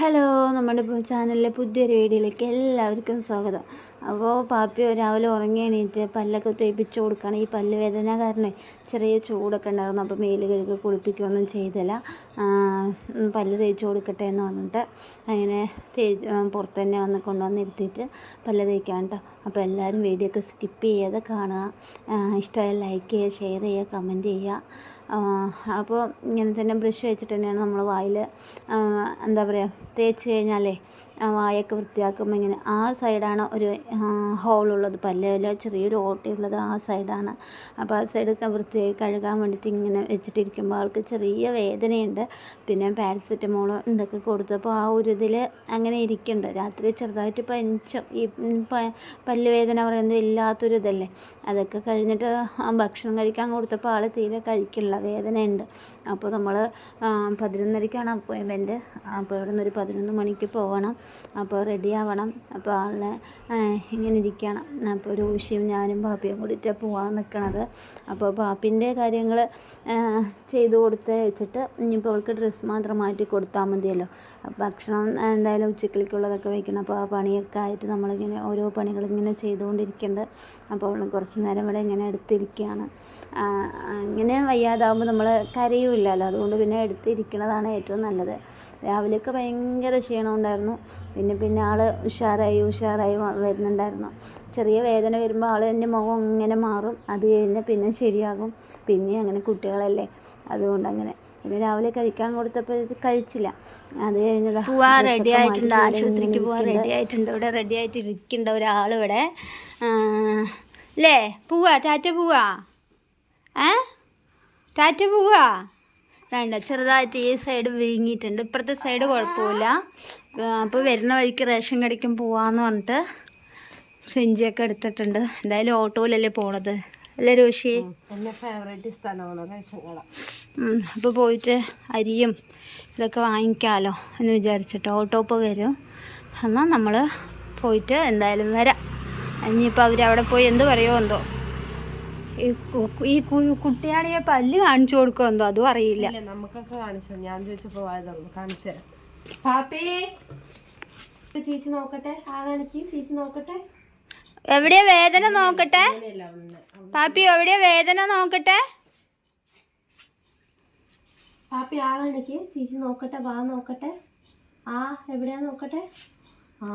Hello നമ്മുടെ ചാനലിലെ പുതിയൊരു വീഡിയോയിലേക്ക് എല്ലാവർക്കും സ്വാഗതം. അപ്പോൾ പാപ്പി രാവിലെ ഉറങ്ങി എണീറ്റ് പല്ലൊക്കെ തേപ്പിച്ച് കൊടുക്കണം. ഈ പല്ല് വേദന കാരണം ചെറിയ ചൂടൊക്കെ ഉണ്ടായിരുന്നു. അപ്പോൾ മേൽ കഴുകി കുളിപ്പിക്കുകയൊന്നും ചെയ്തില്ല. പല്ല് തേച്ച് കൊടുക്കട്ടെ എന്ന് പറഞ്ഞിട്ട് അങ്ങനെ തേച്ച് പുറത്ത് തന്നെ വന്ന് കൊണ്ടുവന്നിരുത്തിയിട്ട് പല്ല് തേക്കാൻ കേട്ടോ അപ്പോൾ എല്ലാവരും വീഡിയോ ഒക്കെ സ്കിപ്പ് ചെയ്യാതെ കാണുക. ഇഷ്ടമായ ലൈക്ക് ചെയ്യുക ഷെയർ ചെയ്യുക കമന്റ് ചെയ്യുക. അപ്പോൾ ഇങ്ങനെ തന്നെ ബ്രഷ് വെച്ചിട്ട് തന്നെയാണ് നമ്മൾ വായിൽ എന്താ പറയുക തേച്ച് കഴിഞ്ഞാലേ വായൊക്കെ വൃത്തിയാക്കുമ്പോൾ ഇങ്ങനെ ആ സൈഡാണ് ഒരു ഹോളുള്ളത്. പല്ലിൽ ചെറിയൊരു ഓട്ടയുള്ളത് ആ സൈഡാണ്. അപ്പോൾ ആ സൈഡൊക്കെ വൃത്തിയായി കഴുകാൻ വേണ്ടിയിട്ട് ഇങ്ങനെ വെച്ചിട്ടിരിക്കുമ്പോൾ ആൾക്ക് ചെറിയ വേദനയുണ്ട്. പിന്നെ പാരസെറ്റമോളോ എന്തൊക്കെ കൊടുത്തപ്പോൾ ആ ഒരു ഇതിൽ അങ്ങനെ ഇരിക്കുന്നുണ്ട് രാത്രി ചെറുതായിട്ട് പനിച്ചു ഈ ഉം, പല്ല് വേദന പറയുന്നത് ഇല്ലാത്തൊരു ഇതല്ലേ. അതൊക്കെ കഴിഞ്ഞിട്ട് ഭക്ഷണം കഴിക്കാൻ കൊടുത്തപ്പോൾ ആൾ തീരെ കഴിക്കില്ല വേദനയുണ്ട്. അപ്പോൾ നമ്മൾ പതിനൊന്നരയ്ക്കാണ് അപ്പോയിൻമെന്റ് അപ്പോൾ ഇവിടെ നിന്ന് ഒരു പതിനൊന്ന് മണിക്ക് പോകണം അപ്പോൾ റെഡി ആവണം. അപ്പോൾ ആളിനെ ഇങ്ങനെ ഇരിക്കണം. അപ്പോൾ ഒരു ഊഷിയും ഞാനും പാപ്പിയും കൂടിയിട്ട് പോകാൻ നിൽക്കണത് അപ്പോൾ പാപ്പിന്റെ കാര്യങ്ങൾ ചെയ്തു കൊടുത്ത് വെച്ചിട്ട് ഇനിയിപ്പോൾ അവൾക്ക് ഡ്രസ്സ് മാത്രം മാറ്റി കൊടുത്താൽ മതിയല്ലോ. ഭക്ഷണം എന്തായാലും ഉച്ചക്കിലേക്കുള്ളതൊക്കെ വയ്ക്കണം അപ്പോൾ ആ പണിയൊക്കെ ആയിട്ട് നമ്മളിങ്ങനെ ഓരോ പണികളിങ്ങനെ ചെയ്തുകൊണ്ടിരിക്കേണ്ടത് അപ്പോൾ അവൾ കുറച്ച് നേരം ഇവിടെ ഇങ്ങനെ എടുത്തിരിക്കുകയാണ്. ഇങ്ങനെ വയ്യാതാവുമ്പോൾ നമ്മൾ കരയുമില്ലല്ലോ. അതുകൊണ്ട് പിന്നെ എടുത്തിരിക്കുന്നതാണ് ഏറ്റവും നല്ലത്. രാവിലെയൊക്കെ ഭയങ്കര ക്ഷീണം ഉണ്ടായിരുന്നു പിന്നെ പിന്നെ ആൾ ഉഷാറായി ഉഷാറായി വരുന്നുണ്ടായിരുന്നു. ചെറിയ വേദന വരുമ്പോൾ ആൾ എന്റെ മുഖം ഇങ്ങനെ മാറും. അത് കഴിഞ്ഞാൽ പിന്നെ ശരിയാകും. പിന്നെ അങ്ങനെ കുട്ടികളല്ലേ. അതുകൊണ്ട് അങ്ങനെ. പിന്നെ രാവിലെ കഴിക്കാൻ കൊടുത്തപ്പോൾ ഇത് കഴിച്ചില്ല. അത് കഴിഞ്ഞതാ dress റെഡി ആയിട്ടുണ്ട്. ആശുപത്രിക്ക് പോവാൻ. റെഡി ആയിട്ടുണ്ട്. ഇവിടെ റെഡി ആയിട്ട് ഇരിക്കുന്നുണ്ട് ഒരാൾ ഇവിടെ അല്ലേ പോവാ ടാറ്റ പോവാ. ഏ? ടാറ്റ പോവാ. വേണ്ട ചെറുതായിട്ട് ഈ സൈഡ് വീങ്ങിയിട്ടുണ്ട് ഇപ്പുറത്തെ സൈഡ് കുഴപ്പമില്ല. അപ്പോൾ വരുന്ന വഴിക്ക് റേഷൻ കടിക്കും പോവാന്ന് പറഞ്ഞിട്ട് സെഞ്ചിയൊക്കെ എടുത്തിട്ടുണ്ട്. എന്തായാലും ഓട്ടോയിലല്ലേ പോണത്. അല്ലേ രോഷി? എന്റെ ഫേവറേറ്റ് സ്ഥലമാണ് റേഷൻ കട. അപ്പോൾ പോയിട്ട് അരിയും ഇതൊക്കെ വാങ്ങിക്കാമല്ലോ എന്ന് വിചാരിച്ചിട്ട് ഓട്ടോ ഇപ്പോൾ വരും. എന്നാൽ നമ്മൾ പോയിട്ട് എന്തായാലും വരാം. ഇനിയിപ്പോൾ അവരവിടെ പോയി എന്ത് പറയുമോ എന്തോ? ഈ കുട്ടിയാണെങ്കിൽ പല്ല് കാണിച്ചു കൊടുക്കുമോ എന്തോ? അതും അറിയില്ല. നമുക്കൊക്കെ കാണിച്ചു ഞാൻ ചോദിച്ചപ്പോൾ കാണിച്ചു തരാം. പാപ്പി ചേച്ചി നോക്കട്ടെ? ആ കാണിക്ക് ചേച്ചി നോക്കട്ടെ? എവിടെയാ വേദന നോക്കട്ടെ? പാപ്പി എവിടെയാ വേദന നോക്കട്ടെ? പാപ്പി ആ കാണിക്ക് ചേച്ചി നോക്കട്ടെ വാ നോക്കട്ടെ. ആ എവിടെയാ നോക്കട്ടെ? ആ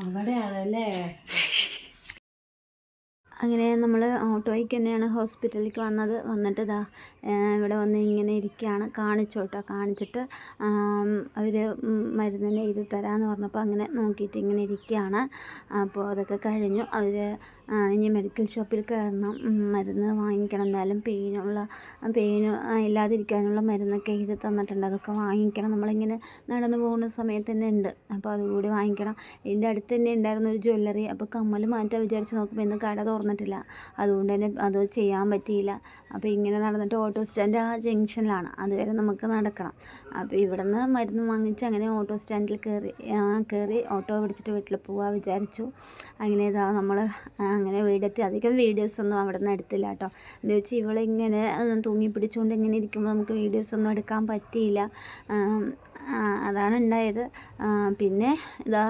അവിടെയാണല്ലേ അങ്ങനെ നമ്മൾ ഓട്ടോയ്ക്ക് തന്നെയാണ് ഹോസ്പിറ്റലിലേക്ക് വന്നത്. വന്നിട്ട് ഇതാ ഇവിടെ വന്ന് ഇങ്ങനെ ഇരിക്കുകയാണ് കാണിച്ചു കേട്ടോ കാണിച്ചിട്ട് അവർ മരുന്നിന് എഴുതി തരാമെന്ന് പറഞ്ഞപ്പോൾ അങ്ങനെ നോക്കിയിട്ട് ഇങ്ങനെ ഇരിക്കുകയാണ് അപ്പോൾ അതൊക്കെ കഴിഞ്ഞു. അവർ ഇനി മെഡിക്കൽ ഷോപ്പിൽ കയറണം. മരുന്ന് വാങ്ങിക്കണം. എന്തായാലും പെയിനുള്ള പെയിൻ ഇല്ലാതിരിക്കാനുള്ള മരുന്നൊക്കെ എഴുതി തന്നിട്ടുണ്ട്. അതൊക്കെ വാങ്ങിക്കണം. നമ്മളിങ്ങനെ നടന്നു പോകുന്ന സമയത്ത് തന്നെ ഉണ്ട്. അപ്പോൾ അതുകൂടി വാങ്ങിക്കണം. ഇതിന്റെ അടുത്ത് തന്നെ ഉണ്ടായിരുന്ന ഒരു ജ്വല്ലറി അപ്പോൾ കമ്മൽ മാറ്റാൻ വിചാരിച്ച് നോക്കുമ്പോൾ ഇന്ന് കട തുറന്നിട്ടില്ല അതുകൊണ്ട് തന്നെ അത് ചെയ്യാൻ പറ്റിയില്ല. അപ്പോൾ ഇങ്ങനെ നടന്നിട്ട് ഓട്ടോ സ്റ്റാൻഡ് ആ ജംഗ്ഷനിലാണ്. അതുവരെ നമുക്ക് നടക്കണം. അപ്പോൾ ഇവിടുന്ന് മരുന്ന് വാങ്ങിച്ച് അങ്ങനെ ഓട്ടോ സ്റ്റാൻഡിൽ കയറി കയറി ഓട്ടോ പിടിച്ചിട്ട് വീട്ടിൽ പോകാൻ വിചാരിച്ചു. അങ്ങനെ ഇതാ നമ്മൾ അങ്ങനെ വീടെത്തി. അധികം വീഡിയോസൊന്നും അവിടെ നിന്ന് എടുത്തില്ല കേട്ടോ. എന്ന് വെച്ചാൽ ഇവളിങ്ങനെ തൂങ്ങി പിടിച്ചുകൊണ്ട് ഇങ്ങനെ ഇരിക്കുമ്പോൾ നമുക്ക് വീഡിയോസൊന്നും എടുക്കാൻ പറ്റിയില്ല. അതാണ് ഉണ്ടായത്. പിന്നെ ഇതാ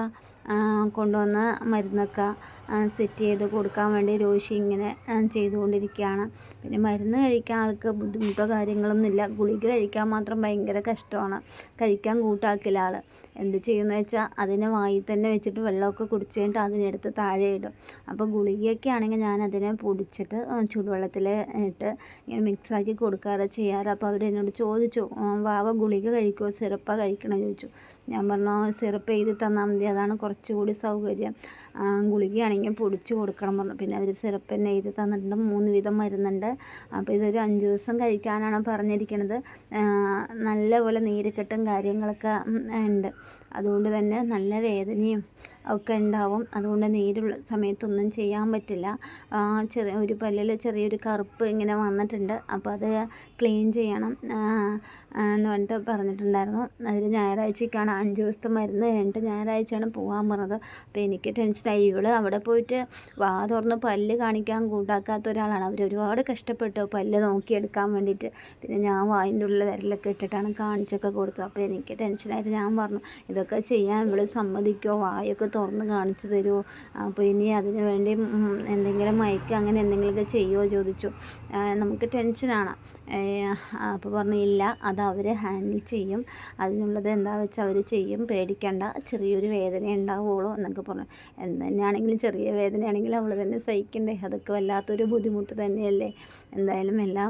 കൊണ്ടുവന്ന മരുന്നൊക്കെ സെറ്റ് ചെയ്ത് കൊടുക്കാൻ വേണ്ടി രോഷി ഇങ്ങനെ ചെയ്തുകൊണ്ടിരിക്കുകയാണ്. പിന്നെ മരുന്ന് കഴിക്കാൻ ആൾക്ക് ബുദ്ധിമുട്ടോ കാര്യങ്ങളൊന്നുമില്ല ഗുളിക കഴിക്കാൻ മാത്രം ഭയങ്കര കഷ്ടമാണ്. കഴിക്കാൻ കൂട്ടാക്കില്ല ആൾ എന്ത് ചെയ്യുമെന്ന് വെച്ചാൽ അതിനെ വായിൽ തന്നെ വെച്ചിട്ട് വെള്ളമൊക്കെ കുടിച്ച് കഴിഞ്ഞിട്ട് അതിനെടുത്ത് താഴെ ഇടും. അപ്പോൾ ഗുളികയൊക്കെ ആണെങ്കിൽ ഞാൻ അതിനെ പൊടിച്ചിട്ട് ചൂടുവെള്ളത്തിൽ ഇട്ട് ഇങ്ങനെ മിക്സാക്കി കൊടുക്കാറ് ചെയ്യാറ്. അപ്പോൾ അവരെന്നോട് ചോദിച്ചു "ആ, വാവ ഗുളിക കഴിക്കുമോ സിറപ്പാണ് കഴിക്കണമെന്ന് ചോദിച്ചു. ഞാൻ പറഞ്ഞു സിറപ്പ് എഴുതി തന്നാൽ മതി. അതാണ് കുറച്ചുകൂടി സൗകര്യം. ഗുളികയാണെങ്കിൽ പൊടിച്ച് കൊടുക്കണം പറഞ്ഞു. പിന്നെ അവർ സിറപ്പ് തന്നെ എഴുതി തന്നിട്ടുണ്ട്. മൂന്ന് വീതം മരുന്നുണ്ട്. അപ്പോൾ ഇതൊരു അഞ്ച് ദിവസം കഴിക്കാനാണ് പറഞ്ഞിരിക്കുന്നത് നല്ലപോലെ നീരുകെട്ടും കാര്യങ്ങളൊക്കെ ഉണ്ട്. അതുകൊണ്ട് തന്നെ നല്ല വേദനയും ഒക്കെ ഉണ്ടാവും. അതുകൊണ്ട് നീരുള്ള സമയത്തൊന്നും ചെയ്യാൻ പറ്റില്ല. ചെറിയ ഒരു പല്ലിൽ ചെറിയൊരു കറുപ്പ് ഇങ്ങനെ വന്നിട്ടുണ്ട്. അപ്പോൾ അത് ക്ലീൻ ചെയ്യണം. എന്ന് പറഞ്ഞിട്ട് പറഞ്ഞിട്ടുണ്ടായിരുന്നു. അവർ ഞായറാഴ്ചക്കാണ് അഞ്ച് ദിവസത്തെ മരുന്ന് കഴിഞ്ഞിട്ട് ഞായറാഴ്ചയാണ് പോകാൻ പറഞ്ഞത്. അപ്പോൾ എനിക്ക് ടെൻഷനായി ഇവൾ അവിടെ പോയിട്ട് വാ തുറന്ന് പല്ല് കാണിക്കാൻ കൂട്ടാക്കാത്ത ഒരാളാണ്. അവർ ഒരുപാട് കഷ്ടപ്പെട്ടു പല്ല് നോക്കിയെടുക്കാൻ വേണ്ടിയിട്ട്. പിന്നെ ഞാൻ വായിന്റെ ഉള്ളിൽ വിരലൊക്കെ ഇട്ടിട്ടാണ് കാണിച്ചൊക്കെ കൊടുത്തത്. അപ്പോൾ എനിക്ക് ടെൻഷനായിട്ട് ഞാൻ പറഞ്ഞു ഇതൊക്കെ ചെയ്യാൻ ഇവൾ സമ്മതിക്കുമോ വായൊക്കെ തുറന്ന് കാണിച്ചു തരുമോ അപ്പോൾ ഇനി അതിന് വേണ്ടി എന്തെങ്കിലും മയക്കുക അങ്ങനെ എന്തെങ്കിലുമൊക്കെ ചെയ്യുമോ ചോദിച്ചു. നമുക്ക് ടെൻഷനാണ് അപ്പോൾ പറഞ്ഞു ഇല്ല അത് അവർ ഹാൻഡിൽ ചെയ്യും. അതിനുള്ളത് എന്താ വെച്ചാൽ അവർ ചെയ്യും. പേടിക്കണ്ട. ചെറിയൊരു വേദന ഉണ്ടാവുള്ളൂ എന്നൊക്കെ പറഞ്ഞു. എന്ത് തന്നെയാണെങ്കിലും ചെറിയ വേദനയാണെങ്കിലും അവൾ തന്നെ സഹിക്കണ്ടേ? അതൊക്കെ വല്ലാത്തൊരു ബുദ്ധിമുട്ട് തന്നെയല്ലേ? എന്തായാലും എല്ലാം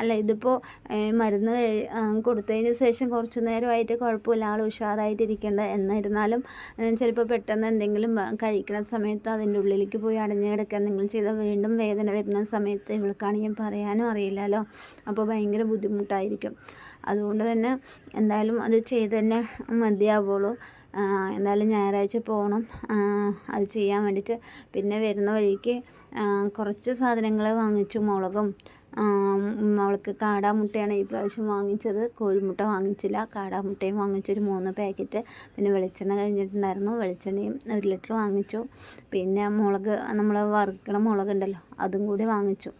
അല്ല ഇതിപ്പോൾ മരുന്ന് കൊടുത്തതിന് ശേഷം കുറച്ച് നേരമായിട്ട് കുഴപ്പമില്ല. ആൾ ഉഷാറായിട്ടിരിക്കേണ്ട. എന്നിരുന്നാലും ചിലപ്പോൾ പെട്ടെന്ന് എന്തെങ്കിലും കഴിക്കുന്ന സമയത്ത് അതിന്റെ ഉള്ളിലേക്ക് പോയി അടഞ്ഞു കിടക്കുക എന്തെങ്കിലും ചെയ്താൽ വീണ്ടും വേദന വരുന്ന സമയത്ത് ഇവൾക്കാണെങ്കിൽ പറയാനും അറിയില്ലല്ലോ. അപ്പോൾ ഭയങ്കര ബുദ്ധിമുട്ടായിരിക്കും. അതുകൊണ്ട് തന്നെ എന്തായാലും അത് ചെയ്ത് തന്നെ മതിയാവുള്ളൂ. എന്തായാലും ഞായറാഴ്ച പോകണം അത് ചെയ്യാൻ വേണ്ടിയിട്ട്. പിന്നെ വരുന്ന വഴിക്ക് കുറച്ച് സാധനങ്ങൾ വാങ്ങിച്ചു. മുളകും മുളക്ക് കാടാമുട്ടയാണ് ഈ പ്രാവശ്യം വാങ്ങിച്ചത്. കോഴിമുട്ട വാങ്ങിച്ചില്ല. കാടാമുട്ടയും വാങ്ങിച്ചൊരു മൂന്ന് പാക്കറ്റ്. പിന്നെ വെളിച്ചെണ്ണ കഴിഞ്ഞിട്ടുണ്ടായിരുന്നു. വെളിച്ചെണ്ണയും ഒരു ലിറ്റർ വാങ്ങിച്ചു. പിന്നെ മുളക് നമ്മൾ വറുക്കണ മുളകുണ്ടല്ലോ അതും കൂടി വാങ്ങിച്ചു.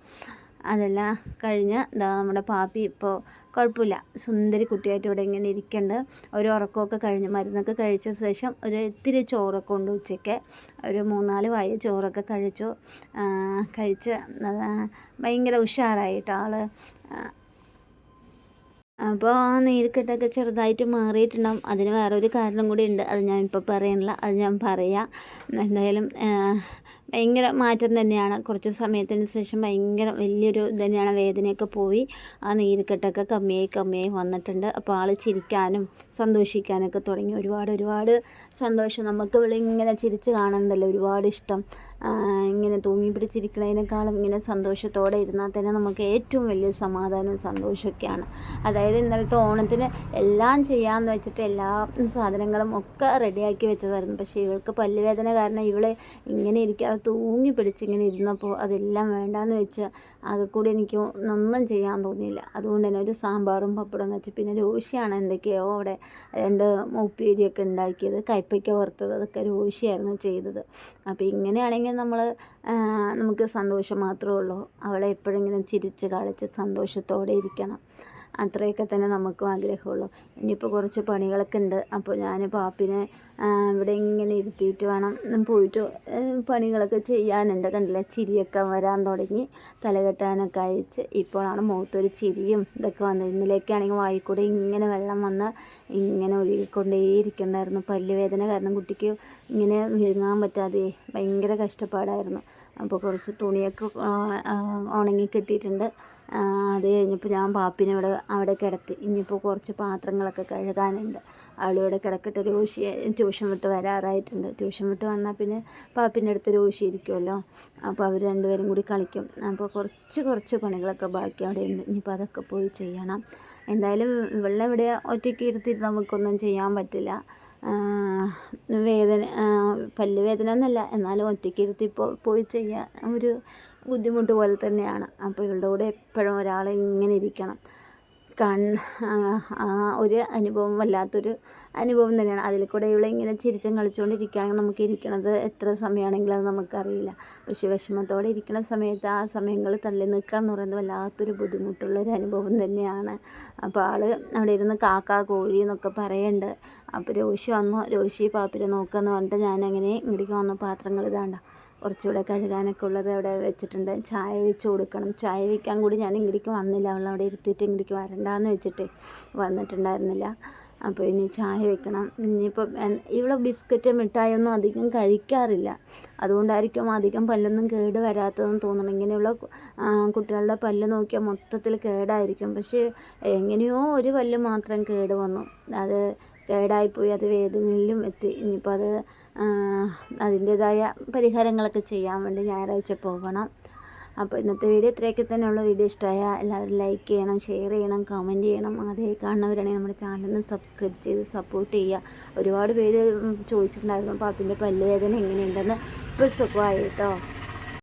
അതെല്ലാം കഴിഞ്ഞ് ദാ നമ്മുടെ പാപ്പി ഇപ്പോൾ കുഴപ്പമില്ല. സുന്ദരി കുട്ടിയായിട്ട് ഇവിടെ ഇങ്ങനെ ഇരിക്കുന്നുണ്ട് ഒരു ഉറക്കമൊക്കെ കഴിഞ്ഞ് മരുന്നൊക്കെ കഴിച്ച ശേഷം ഒരു ഇത്തിരി ചോറൊക്കെ ഉണ്ട് ഉച്ചയ്ക്ക്. ഒരു മൂന്നാൽ വായ ചോറൊക്കെ കഴിച്ചു. കഴിച്ച് ഭയങ്കര ഉഷാറായിട്ട് ആൾ അപ്പോൾ ആ നീർക്കെട്ടൊക്കെ ചെറുതായിട്ട് മാറിയിട്ടുണ്ടാവും. അതിന് വേറൊരു കാരണം കൂടി ഉണ്ട്. അത് ഞാൻ ഇപ്പോൾ പറയണില്ല അത് ഞാൻ പറയാം. എന്തായാലും ഭയങ്കര മാറ്റം തന്നെയാണ്. കുറച്ച് സമയത്തിന് ശേഷം ഭയങ്കര വലിയൊരു ഇത് തന്നെയാണ് വേദനയൊക്കെ പോയി. ആ നീരുക്കെട്ടൊക്കെ കമ്മിയായി കമ്മിയായി വന്നിട്ടുണ്ട്. അപ്പോൾ ആൾ ചിരിക്കാനും സന്തോഷിക്കാനൊക്കെ തുടങ്ങി. ഒരുപാട് ഒരുപാട് സന്തോഷം. നമുക്ക് ഇങ്ങനെ ചിരിച്ച് കാണുന്നതല്ലേ? ഒരുപാട് ഇഷ്ടം. ഇങ്ങനെ തൂങ്ങി പിടിച്ചിരിക്കുന്നതിനേക്കാളും ഇങ്ങനെ സന്തോഷത്തോടെ ഇരുന്നാൽ തന്നെ നമുക്ക് ഏറ്റവും വലിയ സമാധാനവും സന്തോഷമൊക്കെയാണ്. അതായത് ഇന്നലത്തെ ഓണത്തിന് എല്ലാം ചെയ്യാമെന്ന് വെച്ചിട്ട് എല്ലാ സാധനങ്ങളും ഒക്കെ റെഡിയാക്കി വെച്ചതായിരുന്നു. പക്ഷേ ഇവൾക്ക് പല്ലുവേദന കാരണം ഇവളെ ഇങ്ങനെ ഇരിക്കുക തൂങ്ങി പിടിച്ച് ഇങ്ങനെ ഇരുന്നപ്പോൾ അതെല്ലാം വേണ്ടാന്ന് വെച്ച് ആകെ കൂടി എനിക്ക് ഒന്നും ചെയ്യാൻ തോന്നിയില്ല. അതുകൊണ്ട് തന്നെ ഒരു സാമ്പാറും പപ്പടം വെച്ച് പിന്നെ രോഷിയാണ് എന്തൊക്കെയോ അവിടെ രണ്ട് ഉപ്പേരിയൊക്കെ ഉണ്ടാക്കിയത് കയ്പ്പയ്ക്ക വറുത്തത് അതൊക്കെ രോഷിയായിരുന്നു ചെയ്തത്. അപ്പോൾ ഇങ്ങനെയാണെങ്കിൽ നമ്മൾ നമുക്ക് സന്തോഷം മാത്രമേ ഉള്ളൂ. അവളെ എപ്പോഴെങ്കിലും ചിരിച്ച് കളിച്ച് സന്തോഷത്തോടെ ഇരിക്കണം. അത്രയൊക്കെ തന്നെ നമുക്കും ആഗ്രഹമുള്ളൂ. ഇനിയിപ്പോൾ കുറച്ച് പണികളൊക്കെ ഉണ്ട്. അപ്പോൾ ഞാൻ പാപ്പിനെ ഇവിടെ ഇങ്ങനെ ഇരുത്തിയിട്ട് വേണം പോയിട്ട് പണികളൊക്കെ ചെയ്യാനുണ്ട്. കണ്ടില്ലേ? ചിരിയൊക്കെ വരാൻ തുടങ്ങി. തലകെട്ടാനൊക്കെ അയച്ച് ഇപ്പോഴാണ് മുഖത്തൊരു ചിരിയും ഇതൊക്കെ വന്നത്. ഇന്നലേക്കാണെങ്കിൽ വായിക്കൂടെ ഇങ്ങനെ വെള്ളം വന്ന് ഇങ്ങനെ ഒഴുകിക്കൊണ്ടേയിരിക്കണ്ടായിരുന്നു. പല്ലുവേദന കാരണം കുട്ടിക്ക് ഇങ്ങനെ വിഴുങ്ങാൻ പറ്റാതെ ഭയങ്കര കഷ്ടപ്പാടായിരുന്നു. അപ്പോൾ കുറച്ച് തുണിയൊക്കെ ഉണങ്ങി കിട്ടിയിട്ടുണ്ട്. അത് കഴിഞ്ഞപ്പോൾ ഞാൻ പാപ്പിനെ ഇവിടെ അവിടെ കിടത്തി. ഇനിയിപ്പോൾ കുറച്ച് പാത്രങ്ങളൊക്കെ കഴുകാനുണ്ട്. അവളിവിടെ കിടക്കട്ടെ രോഷി ട്യൂഷൻ വിട്ട് വരാറായിട്ടുണ്ട്. ട്യൂഷൻ വിട്ട് വന്നാൽ പിന്നെ പാപ്പിന്റെ അടുത്ത് രോഷി ഇരിക്കുമല്ലോ അപ്പോൾ അവർ രണ്ടുപേരും കൂടി കളിക്കും. അപ്പോൾ കുറച്ച് കുറച്ച് പണികളൊക്കെ ബാക്കി അവിടെ ഉണ്ട്. ഇനിയിപ്പോൾ അതൊക്കെ പോയി ചെയ്യണം. എന്തായാലും ഇവളെവിടെ ഒറ്റയ്ക്ക് ഇരുത്തിയിട്ട് നമുക്കൊന്നും ചെയ്യാൻ പറ്റില്ല. വേദന പല്ല് വേദന എന്നല്ല എന്നാലും ഒറ്റയ്ക്ക് ഇരുത്തി പോ- പോയി ചെയ്യാൻ ഒരു ബുദ്ധിമുട്ട് പോലെ തന്നെയാണ്. അപ്പോൾ ഇവളുടെ കൂടെ എപ്പോഴും ഒരാൾ ഇങ്ങനെ ഇരിക്കണം. ഒരു അനുഭവം വല്ലാത്തൊരു അനുഭവം തന്നെയാണ്. അതിൽ കൂടെ ഇവളിങ്ങനെ ചിരിച്ചും കളിച്ചുകൊണ്ടിരിക്കുകയാണെങ്കിൽ നമുക്ക് ഇരിക്കണത് എത്ര സമയമാണെങ്കിലും അത് നമുക്കറിയില്ല. പക്ഷെ വിഷമത്തോടെ ഇരിക്കുന്ന സമയത്ത് ആ സമയങ്ങൾ തള്ളി നിൽക്കുക എന്ന് പറയുന്നത് വല്ലാത്തൊരു ബുദ്ധിമുട്ടുള്ളൊരു അനുഭവം തന്നെയാണ്. അപ്പോൾ ആൾ അവിടെ ഇരുന്ന് കാക്ക കോഴി എന്നൊക്കെ പറയുന്നുണ്ട് അപ്പോൾ രോഷി വന്നു. രോഷി പാപ്പിനെ എന്ന് പറഞ്ഞിട്ട് ഞാനങ്ങനെ ഇങ്ങോട്ടേക്ക് വന്നു. പാത്രങ്ങൾ ഇതാണ്ട. കുറച്ചുകൂടെ കഴുകാനൊക്കെ ഉള്ളത് അവിടെ വെച്ചിട്ടുണ്ട്. ചായ വെച്ച് കൊടുക്കണം. ചായ വയ്ക്കാൻ കൂടി ഞാൻ ഇങ്ങോട്ടേക്ക് വന്നില്ല. അവൾ അവിടെ ഇരുത്തിയിട്ട് ഇങ്ങോട്ടേക്ക് വരണ്ടാന്ന് വെച്ചിട്ട് വന്നിട്ടുണ്ടായിരുന്നില്ല. അപ്പോൾ ഇനി ചായ വെക്കണം. ഇനിയിപ്പോൾ ഇവിടെ ബിസ്ക്കറ്റ് മിഠായി ഒന്നും അധികം കഴിക്കാറില്ല. അതുകൊണ്ടായിരിക്കും അധികം പല്ലൊന്നും കേട് വരാത്തതെന്ന് തോന്നണം. ഇങ്ങനെയുള്ള കുട്ടികളുടെ പല്ല് നോക്കിയാൽ മൊത്തത്തിൽ കേടായിരിക്കും. പക്ഷേ എങ്ങനെയോ ഒരു പല്ല് മാത്രം കേട് വന്നു. അത് കേടായിപ്പോയി അത് വേദനയിലും എത്തി. ഇനിയിപ്പോൾ അത് അതിന്റേതായ പരിഹാരങ്ങളൊക്കെ ചെയ്യാൻ വേണ്ടി ഞായറാഴ്ച പോകണം. അപ്പോൾ ഇന്നത്തെ വീഡിയോ ഇത്രയൊക്കെ തന്നെയുള്ള. വീഡിയോ ഇഷ്ടമായ എല്ലാവരും ലൈക്ക് ചെയ്യണം ഷെയർ ചെയ്യണം കമന്റ് ചെയ്യണം. ആദ്യമായി കാണുന്നവരാണെങ്കിൽ നമ്മുടെ ചാനലിന് സബ്സ്ക്രൈബ് ചെയ്ത് സപ്പോർട്ട് ചെയ്യുക. ഒരുപാട് പേര് ചോദിച്ചിട്ടുണ്ടായിരുന്നു പാപ്പിന്റെ പല്ലുവേദന എങ്ങനെയുണ്ടെന്ന്? ഇപ്പോൾ സുഖമായി കേട്ടോ